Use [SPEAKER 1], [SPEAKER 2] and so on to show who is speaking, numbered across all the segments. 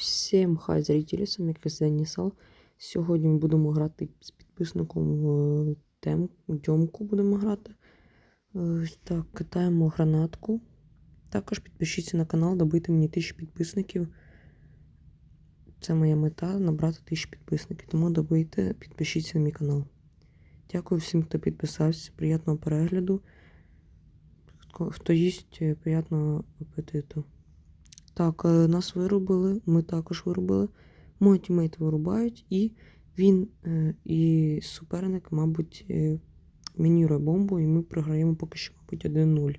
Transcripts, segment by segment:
[SPEAKER 1] Всім хай зрителі, сам як Нісал. Сьогодні ми будемо грати з підписником в тем, дьомку будемо грати. Так, кидаємо гранатку. Також підпишіться на канал, добити мені 1000 підписників. Це моя мета набрати 1000 підписників. Тому добийте, підпишіться на мій канал. Дякую всім, хто підписався. Приятного перегляду. Хто- Хто їсть, е, приятного апетиту. Так, е, нас вирубили, ми також вирубили. Мої тімейти вирубають, і він е, і суперник, мабуть, е, мінірує бомбу, і ми програємо поки що, мабуть, 1-0.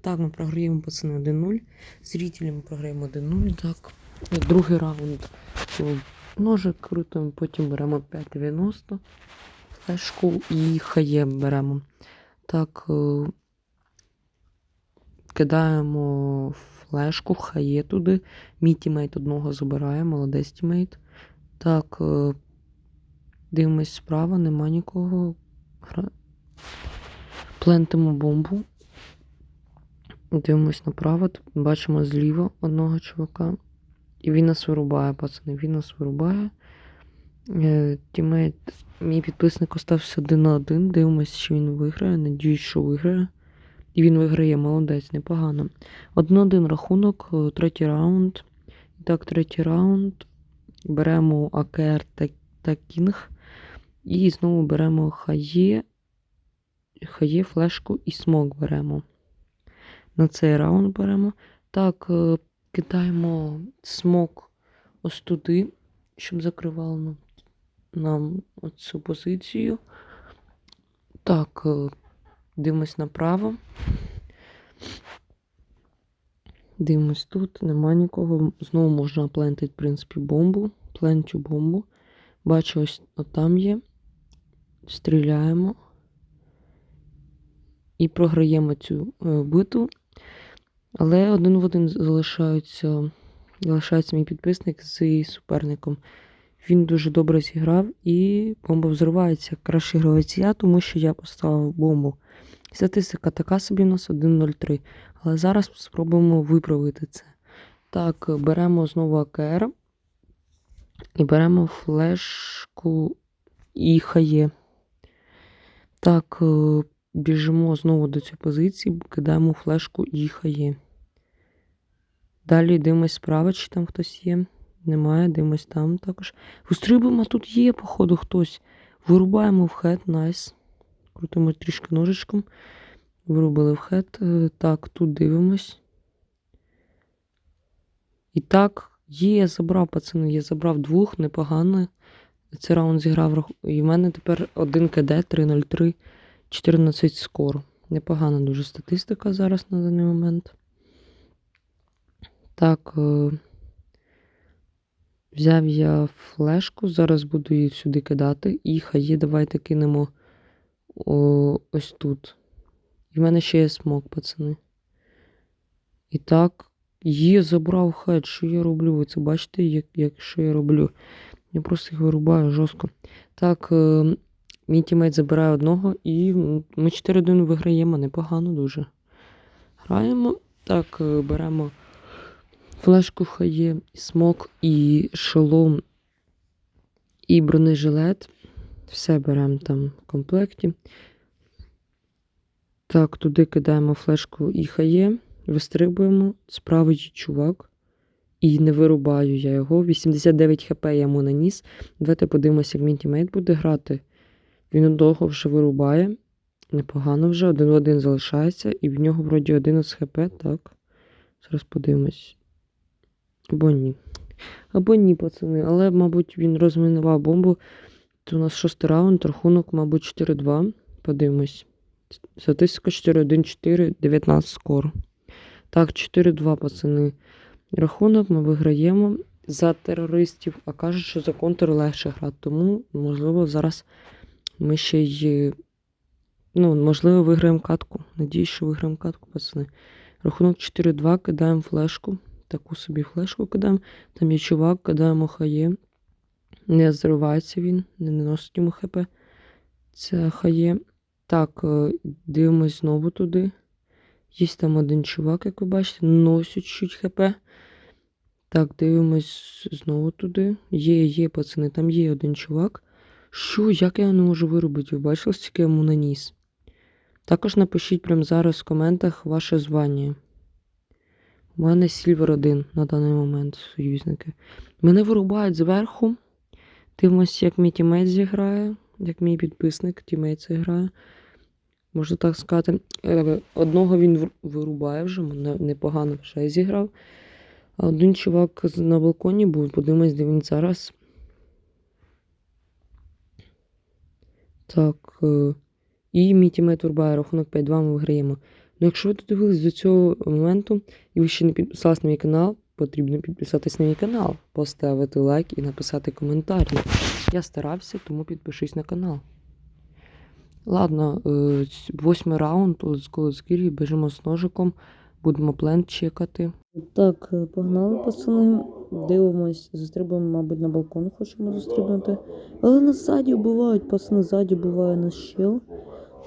[SPEAKER 1] Так, ми програємо пацани 1-0. Зрителі ми програємо 1-0. Так. Другий раунд. Ножик крутимо, потім беремо 5,90. Флешку і хає беремо. Так. Кидаємо флешку, хає туди. Мій тімейт одного забирає, молодець тімейт. Так, е, дивимось справа, нема нікого. Плентимо бомбу. Дивимось направо, бачимо зліва одного чувака. І він нас вирубає, пацани, він нас вирубає. Е, Тімейт, мій підписник остався один на один. Дивимось, чи він виграє. Надіюсь, що виграє. І він виграє, молодець, непогано. Один-один рахунок, е, третій раунд. І так, третій раунд. Беремо АКР та, та Кінг. І знову беремо хає. Хає, флешку і смок беремо. На цей раунд беремо. Так, е, кидаємо смок ось туди, щоб закривало нам, нам оцю позицію. Так, е, дивимось направо. Дивимось тут, нема нікого. Знову можна плентити, в принципі, бомбу. Плентю бомбу. Бачу, ось там є. Стріляємо. І програємо цю е, битву. Але один в один залишаються, залишається мій підписник з суперником. Він дуже добре зіграв і бомба взривається. Краще гравець я, тому що я поставив бомбу. Статистика така собі у нас 1.03. Але зараз спробуємо виправити це. Так, беремо знову АКР. І беремо флешку і хає. Так, е, біжимо знову до цієї позиції, кидаємо флешку і хає. Далі дивимось справа, чи там хтось є. Немає, дивимось там також. Вистрибуємо, тут є, походу, хтось. Вирубаємо в хед, найс. Крутимо трішки ножичком. Вирубили в хед. Е, Так, тут дивимось. І так, є, забрав, пацани, я забрав двох, непогано. Цей раунд зіграв. І в мене тепер 1 КД 303, 14 скоро. Непогана дуже статистика зараз на даний момент. Так. е, Взяв я флешку, зараз буду її сюди кидати. І хає, давайте кинемо о, ось тут. І в мене ще є смок, пацани. І так, є, забрав хед. Що я роблю? Ви це бачите, як, як що я роблю? Я просто їх вирубаю жорстко. Так, е, мій тімейт забирає одного, і ми 4-1 виграємо. Непогано дуже. Граємо. Так, е, беремо флешку хає, смок і шолом, і бронежилет. Все беремо там в комплекті. Так, туди кидаємо флешку і хає, вистрибуємо. Справа чувак. І не вирубаю я його. 89 хп я йому наніс. Давайте подивимося, як мій тімейт буде грати. Він довго вже вирубає. Непогано вже, один в один залишається, і в нього вроді 11 хп, так. Зараз подивимось. Або ні. Або ні, пацани. Але, мабуть, він розмінував бомбу. У нас шостий раунд, рахунок, мабуть, 4-2. Подивимось. Статистика 4-1-4, 19 скоро. Так, 4-2, пацани. Рахунок ми виграємо за терористів, а кажуть, що за контр легше грати. Тому, можливо, зараз ми ще й. Ну, можливо, виграємо катку. Надіюсь, що виграємо катку, пацани. Рахунок 4-2, кидаємо флешку. Таку собі флешку кидаємо. Там є чувак, кидаємо хає. Не зривається він, не наносить йому хп. Це хає. Так, е, дивимось знову туди. Є там один чувак, як ви бачите, носить чуть хп. Так, дивимось знову туди. Є, є, пацани, там є один чувак. Що, як я не можу виробити? Ви бачили, скільки я йому наніс? Також напишіть прямо зараз в коментах ваше звання. У мене Сільвер 1 на даний момент, союзники. Мене вирубають зверху. Дивимося, як мій тімейт зіграє, як мій підписник тімейт зіграє. Можна так сказати. Е, Одного він вирубає вже, непогано вже зіграв. А один чувак на балконі був, подивимось, де він зараз. Так. е, І мій тімейт вирубає рахунок 5-2 ми виграємо. Ну, якщо ви додивились до цього моменту і ви ще не підписались на мій канал, потрібно підписатись на мій канал, поставити лайк і написати коментар. Я старався, тому підпишись на канал. Ладно, е, восьмий раунд, з Колоскірі, біжимо з ножиком, будемо плен чекати. Так, е, погнали, пацани. Дивимось, застрибуємо, мабуть, на балкон хочемо застрибнути. Але нас ззаді вбивають, пацани, ззаді буває наш щел.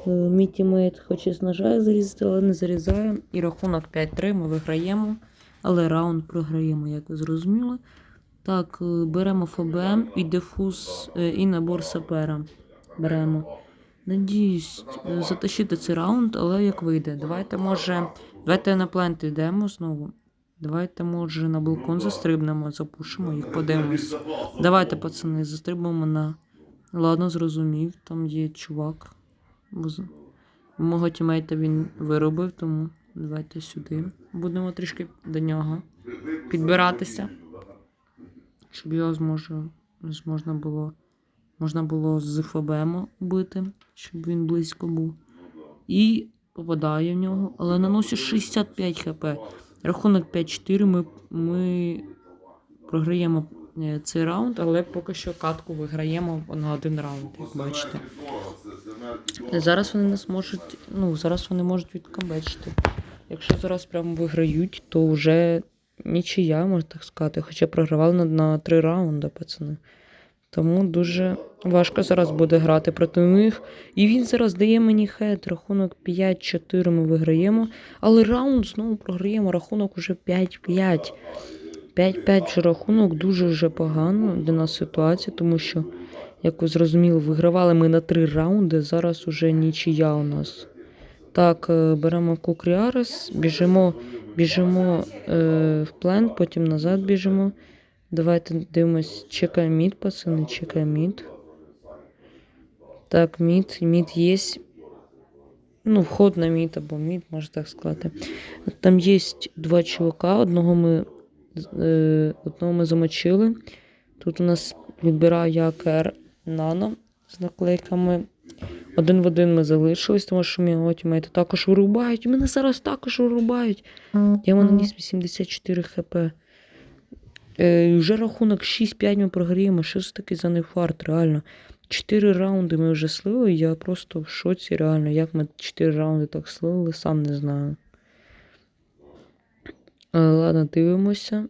[SPEAKER 1] Е, Мій тімейт хоче з ножа зарізати, але не зарізає. І рахунок 5-3 ми виграємо, але раунд програємо, як ви зрозуміли. Так, е, беремо ФБМ і дефуз, е, і набор сапера. Беремо. Надіюсь е, затащити цей раунд, але як вийде. Давайте, може, давайте на плент йдемо знову. Давайте, може, на балкон застрибнемо, запушимо їх, подивимось. Давайте, пацани, застрибнемо на. Ладно, зрозумів, там є чувак. Мого тімейта він виробив, тому давайте сюди. Будемо трішки до нього підбиратися. Щоб його зможе, зможна було, можна було з ФБМ бити, щоб він близько був. І попадає в нього, але наносить 65 хп. Рахунок 5-4. Ми, ми програємо е, цей раунд, але поки що катку виграємо на один раунд, як бачите. Зараз вони нас можуть. Ну, зараз вони можуть відкамбечити. Якщо зараз прямо виграють, то вже нічия, можна так сказати. Хоча програвали на, на три раунди, пацани. Тому дуже важко зараз буде грати проти них. І він зараз дає мені хед. Рахунок 5-4 ми виграємо. Але раунд знову програємо. Рахунок уже 5-5. 5-5 вже рахунок дуже вже погано для нас ситуація, тому що, як ви зрозуміли, вигравали ми на три раунди. Зараз уже нічия у нас. Так, е, беремо Кукріарес, біжимо, біжимо е, в плен, потім назад біжимо. Давайте дивимось, чекаємо мід, пацани, чекаємо мід. Так, мід, мід є. Ну, вход на мід або мід, можна так сказати. Там є два чувака, одного ми, е, одного ми замочили. Тут у нас відбирає якер Нано з наклейками. Один в один ми залишились, тому що мій його також вирубають. Мене зараз також вирубають. Я йому наніс 84 хп. Е, вже рахунок 6-5 ми програємо. Що це таке за нефарт, реально? 4 раунди ми вже слили, я просто в шоці, реально. Як ми 4 раунди так слили, сам не знаю. Е, ладно, дивимося.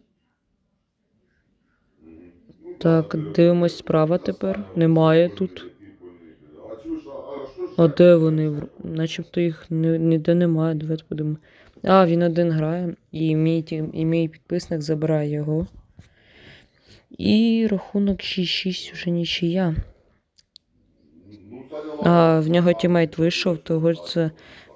[SPEAKER 1] Так, дивимось справа тепер. Немає тут. А де вони? Начебто їх ніде немає. Давайте подивимо. А, він один грає, і мій, і мій підписник забирає його. І рахунок 6-6 уже нічия. А в нього тімейт вийшов, того це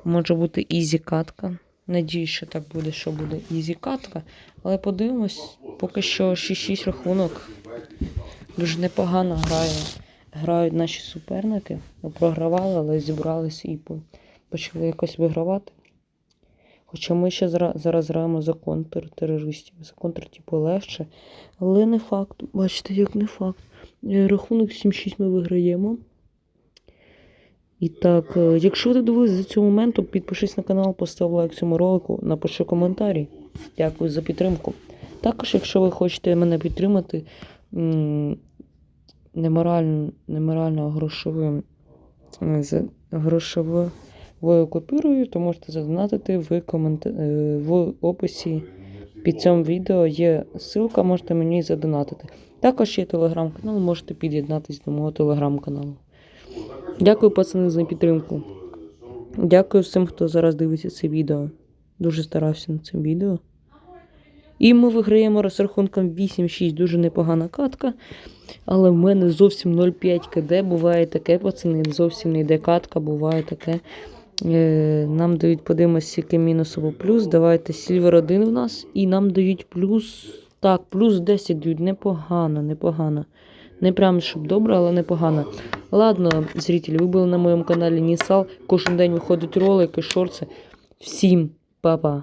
[SPEAKER 1] може бути ізі катка. Надіюсь, що так буде, що буде ізі катка. Але подивимось, поки що 6-6 рахунок. Дуже непогано грає. Грають наші суперники. Програвали, але зібралися і почали якось вигравати. Хоча ми ще зараз граємо за контртерористів. За контр, типу, легше. Але не факт. Бачите, як не факт. Е, Рахунок 7-6 ми виграємо. І так, е, якщо ви додивились до цього моменту, підпишись на канал, постав лайк цьому ролику, напиши коментарі. Дякую за підтримку. Також, якщо ви хочете мене підтримати неморально, неморально грошовим е, грошовою купюрою, то можете задонатити в, е, в описі під цим відео є ссылка, можете мені задонатити. Також є телеграм-канал, можете під'єднатися до мого телеграм-каналу. Дякую, пацани, за підтримку. Дякую всім, хто зараз дивиться це відео. Дуже старався над цим відео. І ми виграємо розрахунком 8-6. Дуже непогана катка. Але в мене зовсім 0,5 КД. Буває таке, пацани. Зовсім не йде катка, буває таке. Е, нам дають, подивимось, скільки мінус або плюс. Давайте Сільвер 1 в нас. І нам дають плюс. Так, плюс 10 дають. Непогано, непогано. Не прям щоб добре, але непогано. Ладно, зрителі, ви були на моєму каналі Нісал. Кожен день виходять ролики, шорти. Всім па-па.